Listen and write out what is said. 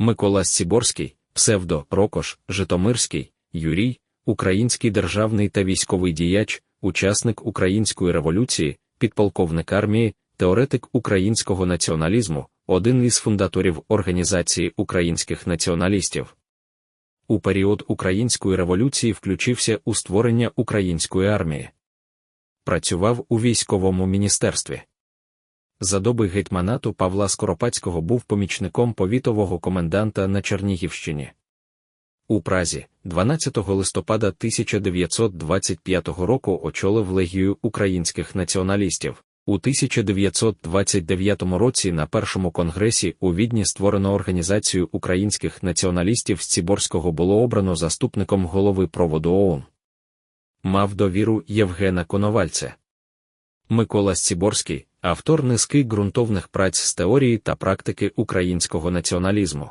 Микола Сціборський, псевдо Рокош, Житомирський, Юрій, український державний та військовий діяч, учасник української революції, підполковник армії, теоретик українського націоналізму, один із фундаторів Організації українських націоналістів. У період української революції включився у створення української армії. Працював у військовому міністерстві. За доби гетьманату Павла Скоропадського був помічником повітового коменданта на Чернігівщині. У Празі, 12 листопада 1925 року очолив легію українських націоналістів. У 1929 році на першому конгресі у Відні створено організацію українських націоналістів Сціборського було обрано заступником голови проводу ООН. Мав довіру Євгена Коновальця. Микола Сціборський, автор низки ґрунтовних праць з теорії та практики українського націоналізму.